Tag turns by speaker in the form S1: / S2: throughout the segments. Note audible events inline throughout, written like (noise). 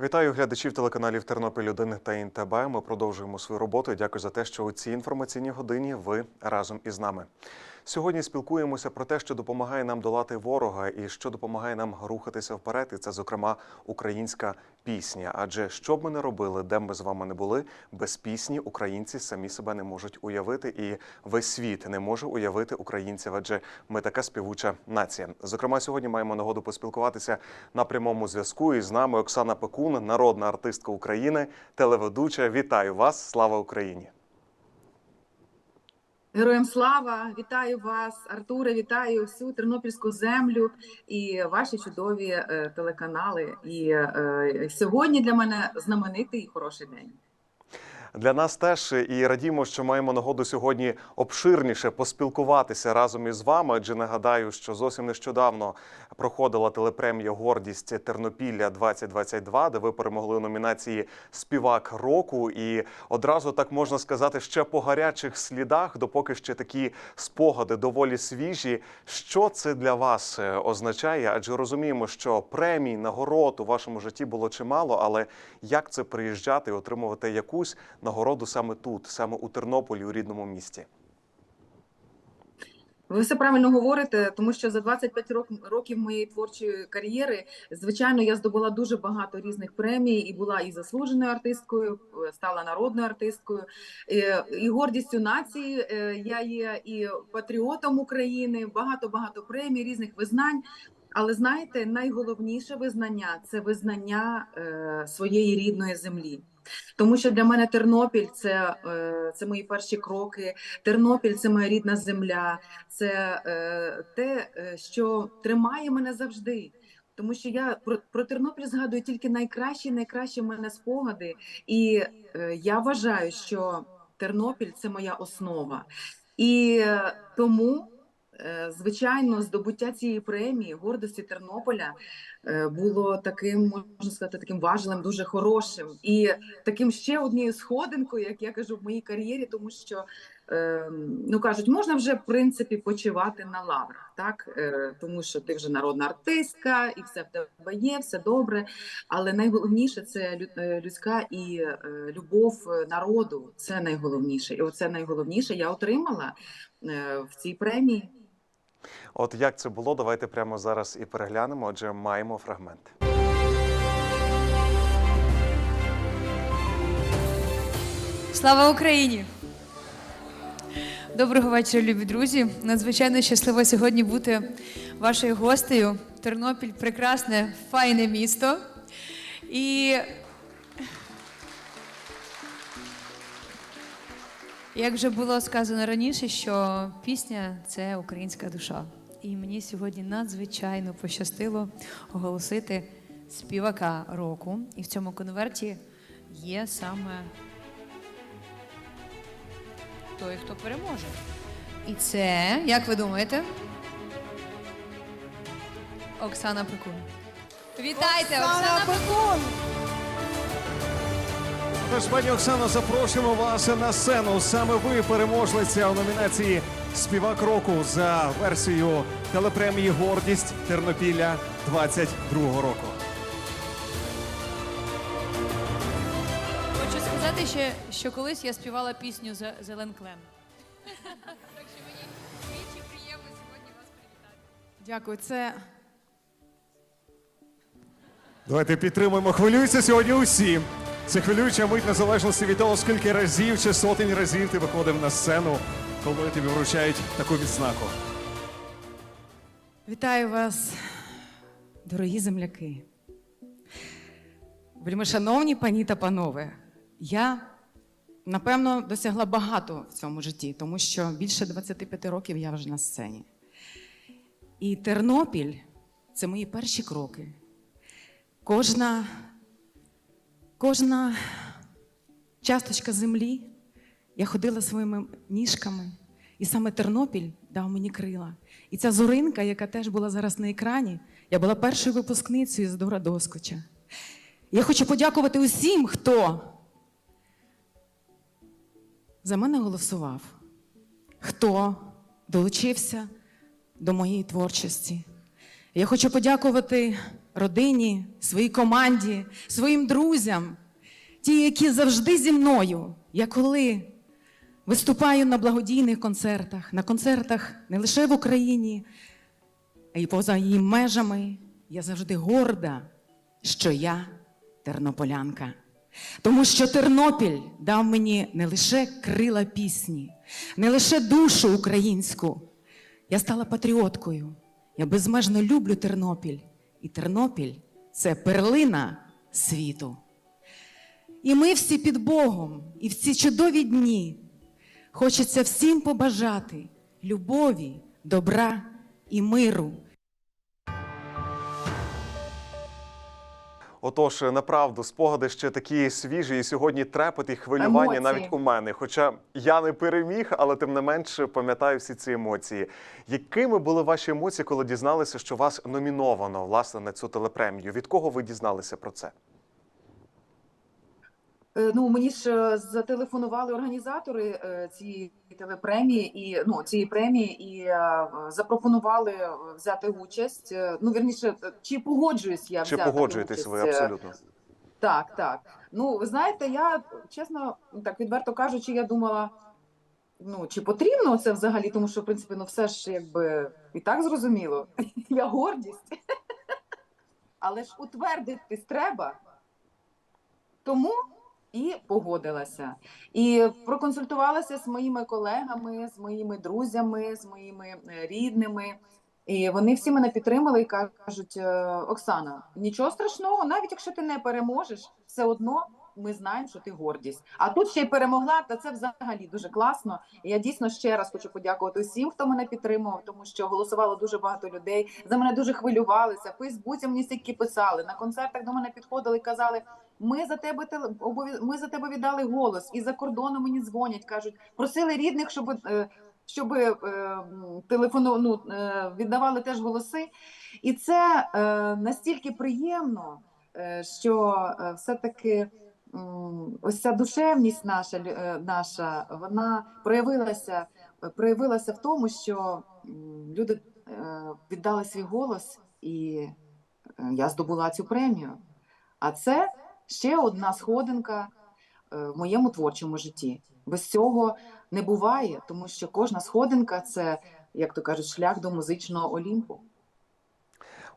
S1: Вітаю глядачів телеканалів Тернопіль 1 та ІНТБ. Ми продовжуємо свою роботу. Дякую за те, що у цій інформаційній годині ви разом із нами. Сьогодні спілкуємося про те, що допомагає нам долати ворога і що допомагає нам рухатися вперед. І це, зокрема, українська пісня. Адже що б ми не робили, де б ми з вами не були, без пісні українці самі себе не можуть уявити, і весь світ не може уявити українців, адже ми така співуча нація. Зокрема, сьогодні маємо нагоду поспілкуватися на прямому зв'язку. І з нами Оксана Пекун, народна артистка України, телеведуча. Вітаю вас! Слава Україні!
S2: Героям слава, вітаю вас, Артуре, вітаю всю тернопільську землю і ваші чудові е, телеканали. І е, сьогодні для мене знаменитий і хороший день.
S1: Для нас теж і радімо, що маємо нагоду сьогодні обширніше поспілкуватися разом із вами. Адже нагадаю, що зовсім нещодавно проходила телепремія Гордість Тернопілля 2022, де ви перемогли у номінації Співак року. І одразу так можна сказати, ще по гарячих слідах, допоки ще такі спогади доволі свіжі. Що це для вас е, означає? Адже розуміємо, що премій, нагород у вашому житті було чимало, але як це приїжджати і отримувати якусь нагороду саме тут, саме у Тернополі, у рідному місті?
S2: Ви все правильно говорите, тому що за 25 рок- років моєї творчої кар'єри, звичайно, я здобула дуже багато різних премій і була і заслуженою артисткою, е, стала народною артисткою, е, і гордістю нації. е, Я є і патріотом України, багато багато премій, різних визнань. Але знаєте, найголовніше визнання це визнання своєї рідної землі. Тому що для мене Тернопіль це, е, це мої перші кроки. Тернопіль це моя рідна земля, це е, те, е, що тримає мене завжди. Тому що я про, про Тернопіль згадую тільки найкращі, найкращі в мене спогади. І я вважаю, що Тернопіль це моя основа. І тому, звичайно, здобуття цієї премії гордості Тернополя е, було таким, можна сказати, таким важливим, дуже хорошим і таким ще однією сходинкою, як я кажу, в моїй кар'єрі, тому що е, ну кажуть, можна вже в принципі почивати на лаврах, так е, тому що ти вже народна артистка, і все в тебе є, все добре. Але найголовніше це е, людська і е, любов е, народу. Це найголовніше, і оце найголовніше я отримала е, в цій премії.
S1: От як це було, давайте прямо зараз і переглянемо. Отже, маємо фрагмент.
S3: Слава Україні! Доброго вечора, любі друзі. Надзвичайно щаслива сьогодні бути вашою гостею. Тернопіль прекрасне, файне місто. І як вже було сказано раніше, що пісня це українська душа. І мені сьогодні надзвичайно пощастило оголосити співака року. І в цьому конверті є саме той, хто переможе. І це, як ви думаєте? Оксана Пекун. Вітайте, Оксана, Пекун!
S4: Тож, пані Оксано, запрошуємо вас на сцену. Саме ви переможниця у номінації Співак року за версією телепремії Гордість Тернопілля 22 року.
S3: Хочу сказати ще, що колись я співала пісню за Зелен Клен. Так що мені двічі приємно сьогодні вас привітати.
S5: Дякую. Це
S4: Давайте підтримуємо. Хвилюються сьогодні усі. Це хвилююча мить незалежності від того, скільки разів чи сотень разів ти виходив на сцену, коли тобі вручають таку відзнаку.
S5: вітаю вас, дорогі земляки. Вельмишановні пані та панове. Я напевно досягла багато в цьому житті, тому що більше 25 років я вже на сцені. І Тернопіль це мої перші кроки. Кожна, кожна часточка землі я ходила своїми ніжками, і саме Тернопіль дав мені крила. І ця зоринка, яка теж була зараз на екрані, я була першою випускницею з Дора Доскоча. Я хочу подякувати усім, хто за мене голосував, хто долучився до моєї творчості. Я хочу подякувати родині, своїй команді, своїм друзям, ті, які завжди зі мною. Я коли виступаю на благодійних концертах, на концертах не лише в Україні, а й поза її межами, я завжди горда, що я тернополянка. Тому що Тернопіль дав мені не лише крила пісні, не лише душу українську. Я стала патріоткою. Я безмежно люблю Тернопіль. І Тернопіль це перлина світу. І ми всі під Богом, і в ці чудові дні хочеться всім побажати любові, добра і миру.
S1: Отож, направду, спогади ще такі свіжі, і сьогодні трепет і хвилювання
S2: Емоції.
S1: навіть у мене. Хоча я не переміг, але тим не менше пам'ятаю всі ці емоції. Якими були ваші емоції, коли дізналися, що вас номіновано власне на цю телепремію? Від кого ви дізналися про це?
S2: Е, Ну, мені ж е, зателефонували організатори е, цієї телепремії і ну цієї премії і запропонували взяти участь. Ну, вірніше, чи погоджуюсь я
S1: Чи
S2: взяти
S1: погоджуєтесь ви
S2: участь? Е,
S1: абсолютно?
S2: Так, так. Ну, ви знаєте, я чесно, так відверто кажучи, я думала, ну чи потрібно це взагалі, тому що в принципі, ну все ж якби і так зрозуміло. (laughs) Я гордість. (laughs) Але ж утвердитись треба. Тому і погодилася. І проконсультувалася з моїми колегами, з моїми друзями, з моїми е, рідними. І вони всі мене підтримали і кажуть: «Е, Оксана, нічого страшного, навіть якщо ти не переможеш, все одно ми знаємо, що ти гордість. А тут ще й перемогла, та це взагалі дуже класно. І я дійсно ще раз хочу подякувати усім, хто мене підтримував, тому що голосувало дуже багато людей. За мене дуже хвилювалися. В Фейсбуці мені стільки писали. На концертах до мене підходили і казали: ми за тебе ми за тебе віддали голос. І за кордону мені дзвонять, кажуть, просили рідних, щоб. е, щоб е, телефону ну, е, віддавали теж голоси. І це настільки приємно, що все-таки ось ця душевність наша, е, наша вона проявилася, проявилася в тому, що люди віддали свій голос, і я здобула цю премію. А це ще одна сходинка е, в моєму творчому житті. Без цього не буває, тому що кожна сходинка це, як то кажуть, шлях до музичного олімпу.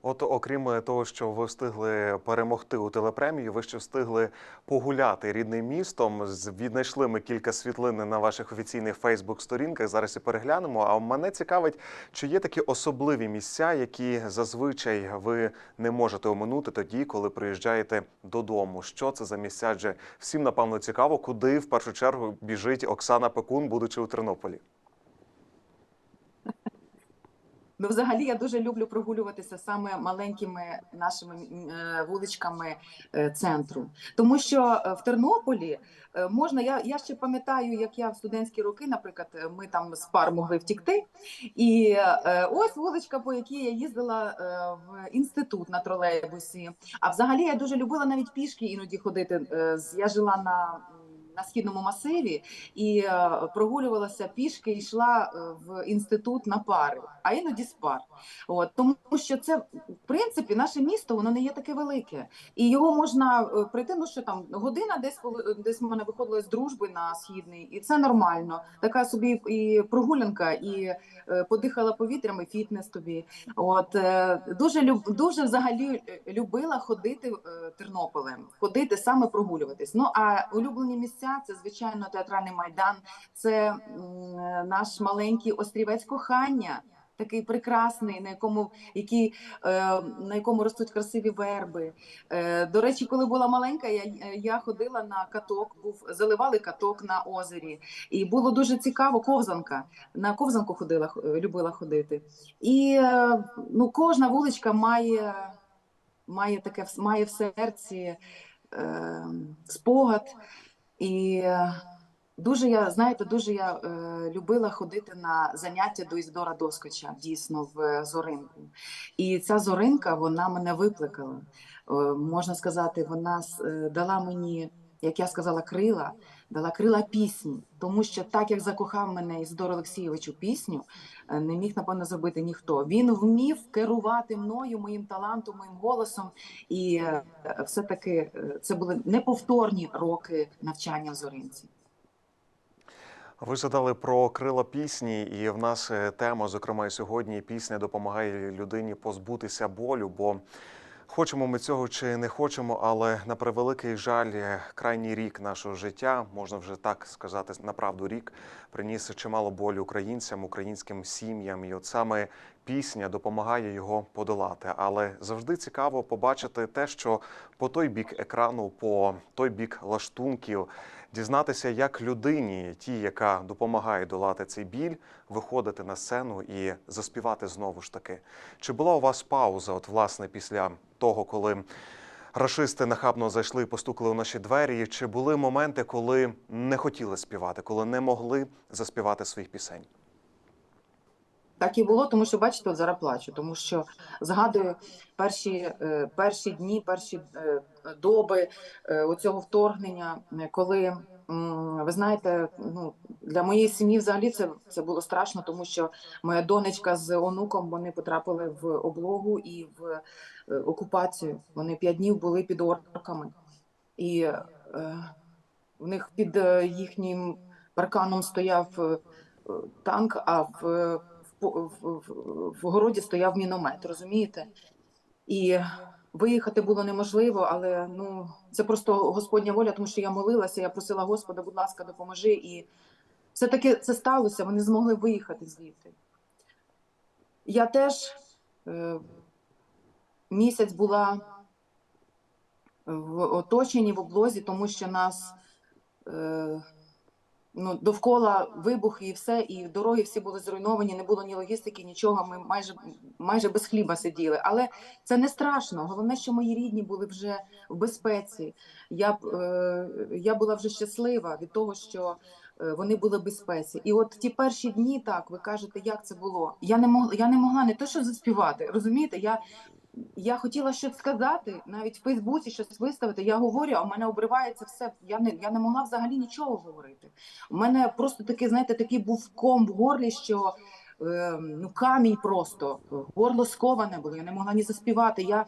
S1: От, окрім того, що ви встигли перемогти у телепремії, ви ще встигли погуляти рідним містом. Віднайшли ми кілька світлин на ваших офіційних Фейсбук-сторінках. Зараз і переглянемо. А мене цікавить, чи є такі особливі місця, які зазвичай ви не можете оминути тоді, коли приїжджаєте додому. Що це за місця? Адже всім напевно цікаво, куди в першу чергу біжить Оксана Пекун, будучи у Тернополі.
S2: Ну, взагалі, я дуже люблю прогулюватися саме маленькими нашими е, вуличками е, центру, тому що е, в Тернополі можна. Я, я ще пам'ятаю, як я в студентські роки, наприклад, ми там з пар могли втікти, і ось вуличка, по якій я їздила в інститут на тролейбусі. А взагалі я дуже любила навіть пішки іноді ходити. Я жила на. На східному масиві і е, прогулювалася пішки, йшла е, в інститут на пари, а іноді з. От тому, що це в принципі наше місто, воно не є таке велике, і його можна е, прийти. Ну що там година, десь десь мене виходила з дружби на східний, і це нормально. Така собі і прогулянка, і подихала повітрям, і фітнес тобі. От дуже люб дуже взагалі любила ходити Тернополем, ходити саме прогулюватись. Ну а улюблені місця це звичайно театральний майдан, це е, наш маленький острівець кохання. Такий прекрасний, на якому який, е, на якому ростуть красиві верби. Е, до речі, коли була маленька, я, я ходила на каток, був заливали каток на озері, і було дуже цікаво. Ковзанка на ковзанку ходила, любила ходити. І ну, кожна вуличка має, має таке має в серці е, спогад. І е, дуже я, знаєте, дуже я е, любила ходити на заняття до Іздора Доскоча, дійсно в е, Зоринку. І ця зоринка вона мене викликала. Е, можна сказати, вона е, дала мені, як я сказала, крила, дала крила пісні, тому що так як закохав мене Іздор Олексійович у пісню, е, не міг напевно зробити ніхто. Він вмів керувати мною, моїм талантом, моїм голосом, і е, все таки це були неповторні роки навчання в Зоринці.
S1: Ви згадали про крила пісні, і в нас е, тема, зокрема, і сьогодні пісня допомагає людині позбутися болю. Бо хочемо ми цього чи не хочемо, але на превеликий жаль, е, крайній рік нашого життя, можна вже так сказати, направду рік, приніс чимало болю українцям, українським сім'ям. І от саме пісня допомагає його подолати. Але завжди цікаво побачити те, що по той бік екрану, по той бік лаштунків дізнатися, як людині, тій, яка допомагає долати цей біль, виходити на сцену і заспівати знову ж таки. Чи була у вас пауза, от власне, після того, коли рашисти нахабно зайшли і постукали у наші двері? Чи були моменти, коли не хотіли співати, коли не могли заспівати своїх пісень?
S2: Так і було, тому що бачите, от зараз плачу, тому що згадую перші, е, перші дні, перші е, доби е, оцього вторгнення, коли ви знаєте, ну для моєї сім'ї взагалі це, це було страшно, тому що моя донечка з онуком вони потрапили в облогу і в окупацію. Вони п'ять днів були під орками, і е, в них під їхнім парканом стояв танк, а в в, городі стояв міномет, розумієте? І виїхати було неможливо, але ну це просто Господня воля, тому що я молилася, я просила Господа, будь ласка, допоможи. І все-таки це сталося, вони змогли виїхати звідти. Я теж е, місяць була в оточенні в облозі, тому що нас. Е, ну, довкола вибухи і все, і дороги всі були зруйновані, не було ні логістики, нічого. Ми майже майже без хліба сиділи. Але це не страшно. Головне, що мої рідні були вже в безпеці. Я е, я була вже щаслива від того, що е, вони були в безпеці. І от ті перші дні, так ви кажете, як це було? Я не могла, я не могла не то, що заспівати. Розумієте, я. Я хотіла щось сказати, навіть в Фейсбуці щось виставити. Я говорю, а в мене обривається все. Я не я не могла взагалі нічого говорити. У мене просто такий, знаєте, такий був ком в горлі, що е, ну камінь просто горло сковане було. Я не могла ні заспівати. Я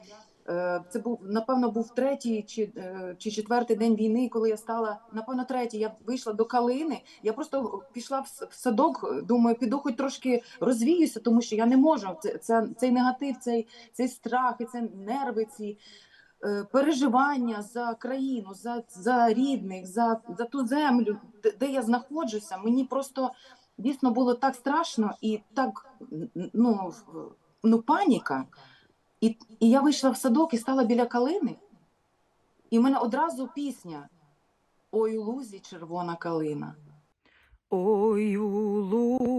S2: це був напевно був третій чи, е, чи четвертий день війни, коли я стала напевно третій. Я вийшла до калини. Я просто пішла в, садок. Думаю, піду хоч трошки розвіюся, тому що я не можу. Це, це цей негатив, цей, цей страх, і це нерви ці. е, Переживання за країну, за, за рідних, за, за ту землю, де я знаходжуся, мені просто дійсно було так страшно і так ну, ну паніка. І, і я вийшла в садок і стала біля калини, і в мене одразу пісня Ой у лузі червона калина.
S6: Ой у лузі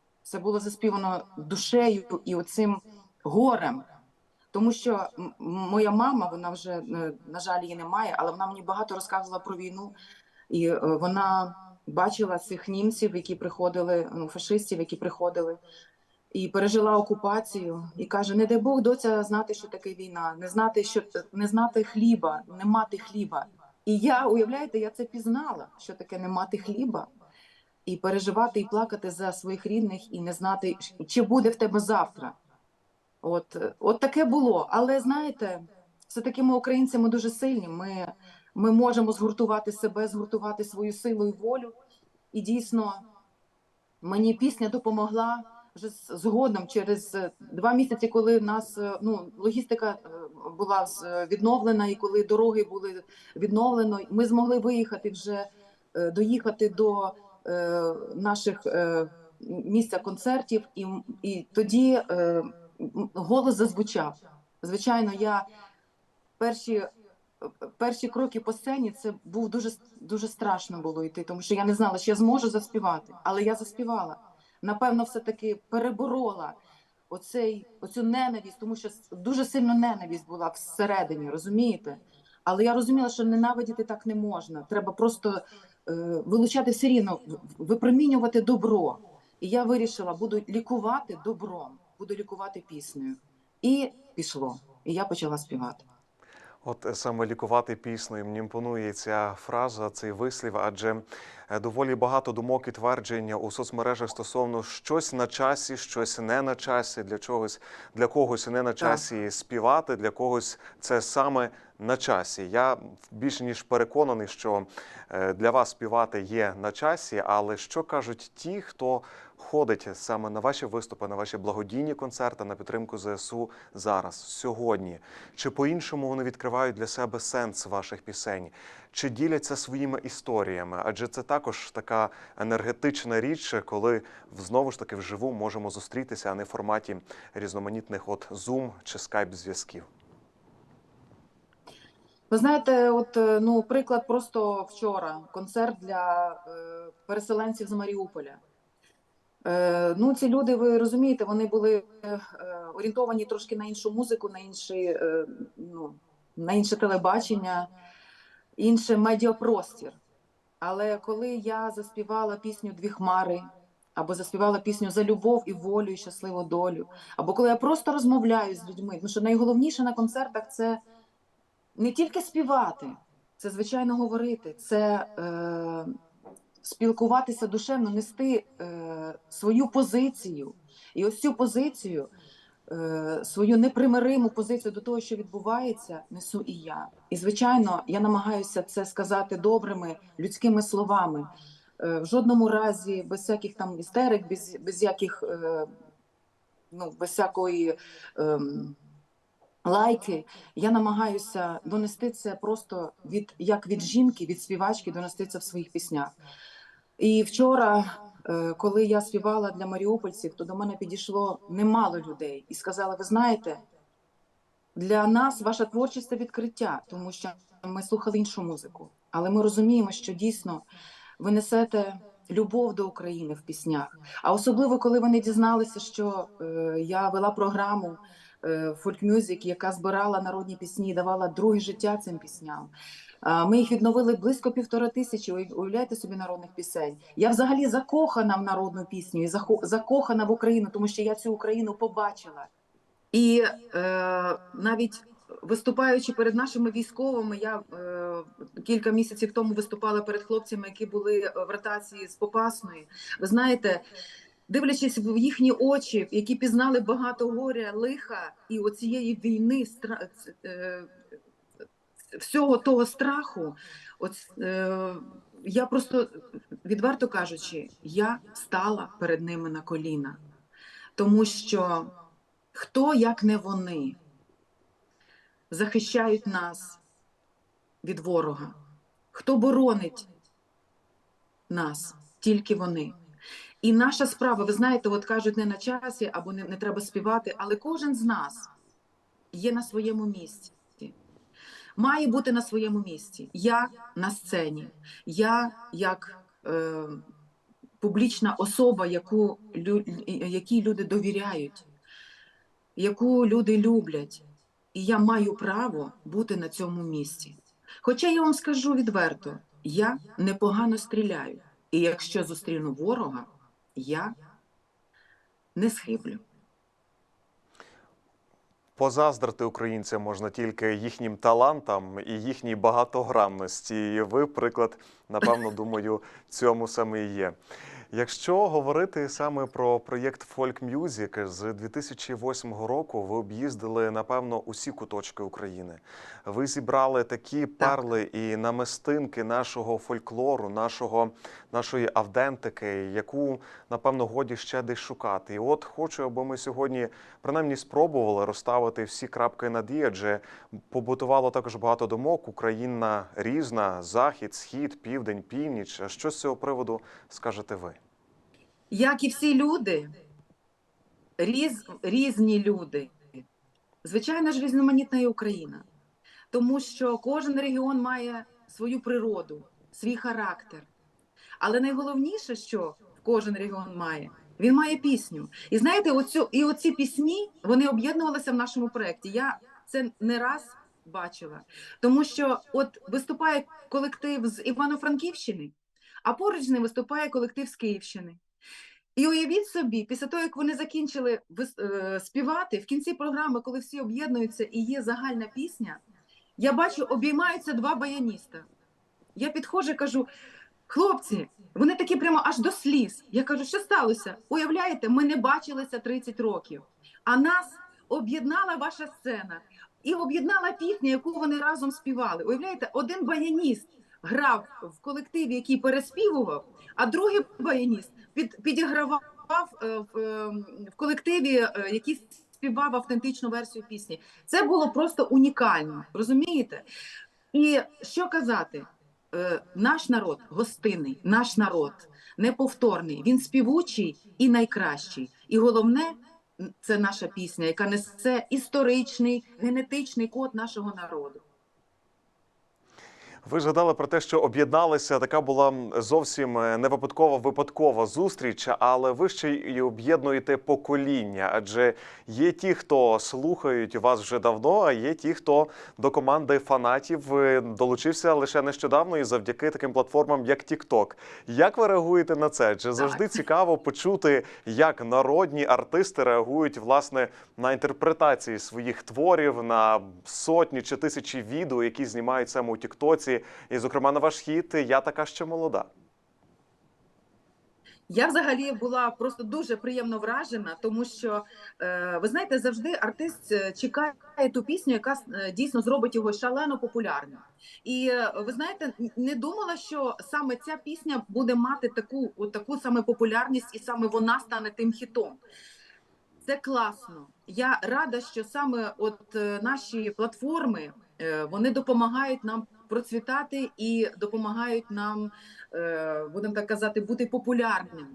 S2: Це було заспівано душею і оцим горем. Тому що моя мама, вона вже, е, на жаль, її немає, але вона мені багато розказувала про війну. І е, вона бачила цих німців, які приходили, ну, фашистів, які приходили, і пережила окупацію. І каже: не дай Бог доця знати, що таке війна, не знати, що не знати хліба, не мати хліба. І я, уявляєте, я це пізнала, що таке не мати хліба, і переживати і плакати за своїх рідних, і не знати, чи буде в тебе завтра. От, от таке було. Але знаєте, все таки ми українці дуже сильні. Ми, ми можемо згуртувати себе, згуртувати свою силу і волю. І дійсно, мені пісня допомогла вже згодом, через два місяці, коли нас е, ну, логістика е, була відновлена, і коли дороги були відновлено, ми змогли виїхати вже, е, доїхати до наших е, місця концертів, і, і тоді е, голос зазвучав. Звичайно, я перші перші кроки по сцені це був дуже дуже страшно було йти, тому що я не знала, що я зможу заспівати, але я заспівала. Напевно, все таки переборола оцей оцю ненависть, тому що дуже сильно ненависть була всередині, розумієте? Але я розуміла, що ненавидіти так не можна. Треба просто е, вилучати все рівно, випромінювати добро. І я вирішила, буду лікувати добром, буду лікувати піснею. І пішло. І я почала співати.
S1: От е, саме лікувати піснею мені імпонує ця фраза, цей вислів, адже е, доволі багато думок і тверджень у соцмережах стосовно щось на часі, щось не на часі, для чогось для когось не на часі співати, для когось це саме на часі. Я більше ніж переконаний, що е, для вас співати є на часі, але що кажуть ті, хто ходить саме на ваші виступи, на ваші благодійні концерти на підтримку ЗСУ зараз, сьогодні? Чи по-іншому вони відкривають для себе сенс ваших пісень? Чи діляться своїми історіями? Адже це також така енергетична річ, коли знову ж таки вживу можемо зустрітися, а не в форматі різноманітних от Zoom чи Skype зв'язків.
S2: Ви знаєте, от е, ну приклад просто вчора концерт для е, переселенців з Маріуполя. Е, ну, ці люди, ви розумієте, вони були е, орієнтовані трошки на іншу музику, на інший, е, ну, на інше телебачення, інший медіапростір. Але коли я заспівала пісню Дві хмари, або заспівала пісню за любов і волю, і щасливу долю, або коли я просто розмовляю з людьми, тому що найголовніше на концертах це не тільки співати, це звичайно говорити, це е, спілкуватися душевно, нести е, свою позицію. І ось цю позицію, свою непримириму позицію до того, що відбувається, несу і я. І звичайно, я намагаюся це сказати добрими людськими словами. Е, в жодному разі без всяких там істерик, без, без яких е, ну, без всякої. ем, лайки. Я намагаюся донести це просто від як від жінки, від співачки, донести це в своїх піснях. І вчора, е, коли я співала для маріупольців, то до мене підійшло немало людей і сказали: ви знаєте, для нас ваша творчість це відкриття, тому що ми слухали іншу музику. Але ми розуміємо, що дійсно ви несете любов до України в піснях. А особливо, коли вони дізналися, що е, я вела програму Folk Music, яка збирала народні пісні давала друге життя цим пісням. Ми їх відновили близько півтора тисячі. уяв- Уявляєте собі народних пісень. Я взагалі закохана в народну пісню і закохана в Україну, тому що я цю Україну побачила. І е, навіть виступаючи перед нашими військовими, я е, кілька місяців тому виступала перед хлопцями, які були в ротації з Попасної. Ви знаєте, дивлячись в їхні очі, які пізнали багато горя, лиха і оцієї війни, е, всього того страху, от, е, я просто, відверто кажучи, я стала перед ними на коліна, тому що хто, як не вони, захищають нас від ворога, хто боронить нас, тільки вони. І наша справа, ви знаєте, от кажуть, не на часі або не, не треба співати, але кожен з нас є на своєму місці. Має бути на своєму місці. Я на сцені, я як е, публічна особа, яку, лю, якій люди довіряють, яку люди люблять. І я маю право бути на цьому місці. Хоча я вам скажу відверто, я непогано стріляю. І якщо зустріну ворога, я не схиблю.
S1: Позаздрити українцям можна тільки їхнім талантам і їхній багатогранності. І ви, приклад, напевно, думаю, цьому саме і є. Якщо говорити саме про проєкт Folk Music, з 2008 року ви об'їздили напевно усі куточки України. Ви зібрали такі перли і намистинки нашого фольклору, нашого нашої автентики, яку напевно годі ще десь шукати. І от хочу, аби ми сьогодні принаймні спробували розставити всі крапки над «і», адже побутувало також багато думок. Україна різна, захід, схід, південь, північ. А Що з цього приводу скажете ви?
S2: Як і всі люди, різ, різні люди. Звичайно ж, різноманітна і Україна. тому що кожен регіон має свою природу, свій характер. Але найголовніше, що кожен регіон має, він має пісню. І знаєте, оцю, і оці пісні вони об'єднувалися в нашому проєкті. Я це не раз бачила, тому що от виступає колектив з Івано-Франківщини, а поруч з ним виступає колектив з Київщини. І уявіть собі, після того, як вони закінчили е, співати, в кінці програми, коли всі об'єднуються і є загальна пісня, я бачу, обіймаються два баяніста. Я підходжу кажу: хлопці, вони такі прямо аж до сліз. Я кажу, що сталося? Уявляєте, ми не бачилися 30 років, а нас об'єднала ваша сцена і об'єднала пісня, яку вони разом співали. Уявляєте, один баяніст грав в колективі, який переспівував, а другий баяніст під, підігравав е, в, е, в колективі, е, який співав автентичну версію пісні. Це було просто унікально, розумієте? І що казати? Наш народ гостинний, наш народ неповторний, він співучий і найкращий. І головне, це наша пісня, яка несе історичний генетичний код нашого народу.
S1: Ви згадали про те, що об'єдналися. Така була зовсім е, не випадкова випадкова зустріч, але ви ще й об'єднуєте покоління. Адже є ті, хто слухають вас вже давно, а є ті, хто до команди фанатів е, долучився лише нещодавно і завдяки таким платформам, як TikTok. Як ви реагуєте на це? Чи завжди цікаво почути, як народні артисти реагують власне на інтерпретації своїх творів, на сотні чи тисячі відео, які знімають саме у Тіктоці, і, зокрема, на ваш хіт Я така ще молода.
S2: Я взагалі була просто дуже приємно вражена, тому що е, ви знаєте, завжди артист е, чекає ту пісню, яка е, дійсно зробить його шалено популярним. І ви знаєте, не думала, що саме ця пісня буде мати таку, таку саме популярність, і саме вона стане тим хітом. Це класно. Я рада, що саме от наші платформи вони допомагають нам процвітати і допомагають нам, е, будемо так казати, бути популярними.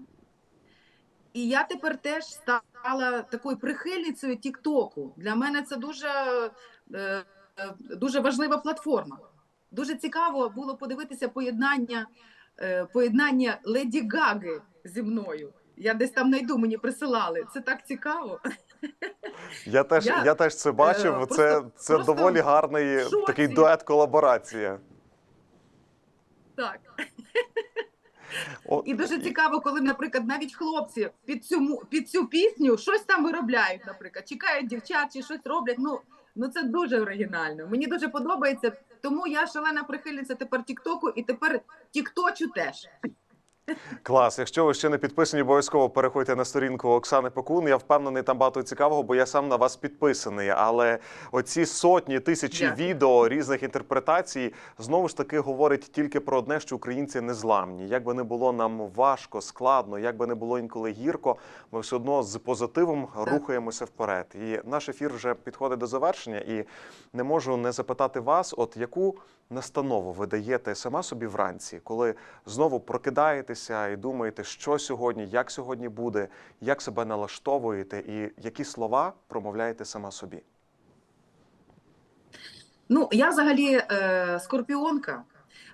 S2: І я тепер теж стала такою прихильницею Тіктоку. Для мене це дуже, е, дуже важлива платформа. Дуже цікаво було подивитися поєднання, е, поєднання Леді Гаги зі мною. Я десь там знайду, мені присилали. Це так цікаво.
S1: Я теж я,
S2: Я,
S1: теж це бачив.
S2: е,
S1: це
S2: просто-
S1: це
S2: просто
S1: доволі гарний
S2: шоці.
S1: такий дует колаборація.
S2: Так.
S1: О,
S2: І дуже цікаво, коли, наприклад, навіть хлопці під цю під цю пісню щось там виробляють, наприклад, чекають дівчат чи щось роблять. Ну ну це дуже оригінально. Мені дуже подобається. Тому я шалена прихильниця тепер Тіктоку і тепер Тікточу теж.
S1: Клас. Якщо ви ще не підписані, обов'язково переходьте на сторінку Оксани Пекун. Я впевнений, там багато цікавого, бо я сам на вас підписаний. Але оці сотні тисячі
S2: Дякую.
S1: відео різних інтерпретацій знову ж таки говорить тільки про одне, що українці не зламні. Як би не було нам важко, складно, як би не було інколи гірко, ми все одно з позитивом рухаємося вперед. І наш ефір вже підходить до завершення, і не можу не запитати вас, от яку настанову ви даєте сама собі вранці, коли знову прокидаєтеся і думаєте, що сьогодні, як сьогодні буде, як себе налаштовуєте, і які слова промовляєте сама собі.
S2: Ну я взагалі е, скорпіонка.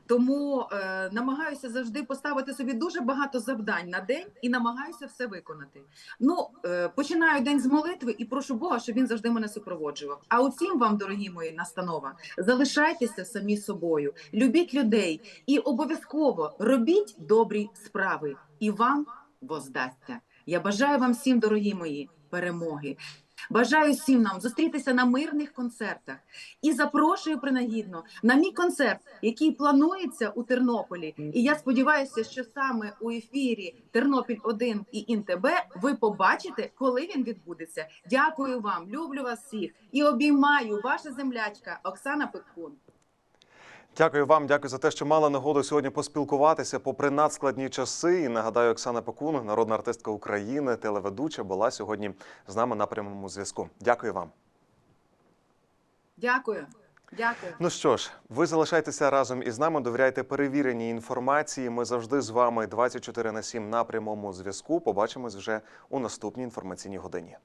S2: Тому е, намагаюся завжди поставити собі дуже багато завдань на день і намагаюся все виконати. Ну е, починаю день з молитви і прошу Бога, щоб він завжди мене супроводжував. А усім вам, дорогі мої, настанова, залишайтеся самі собою, любіть людей і обов'язково робіть добрі справи, і вам воздасться. Я бажаю вам всім, дорогі мої, перемоги. Бажаю всім нам зустрітися на мирних концертах і запрошую принагідно на мій концерт, який планується у Тернополі. І я сподіваюся, що саме у ефірі Тернопіль 1 і ІНТБ ви побачите, коли він відбудеться. Дякую вам, люблю вас всіх і обіймаю ваша землячка Оксана Пекун.
S1: Дякую вам, дякую за те, що мали нагоду сьогодні поспілкуватися попри надскладні часи. І нагадаю, Оксана Пекун, народна артистка України, телеведуча, була сьогодні з нами на прямому зв'язку. Дякую вам.
S2: Дякую. Дякую.
S1: Ну що ж, ви залишайтеся разом із нами. Довіряйте перевіреній інформації. Ми завжди з вами 24 на 7 на прямому зв'язку. Побачимось вже у наступній інформаційній годині.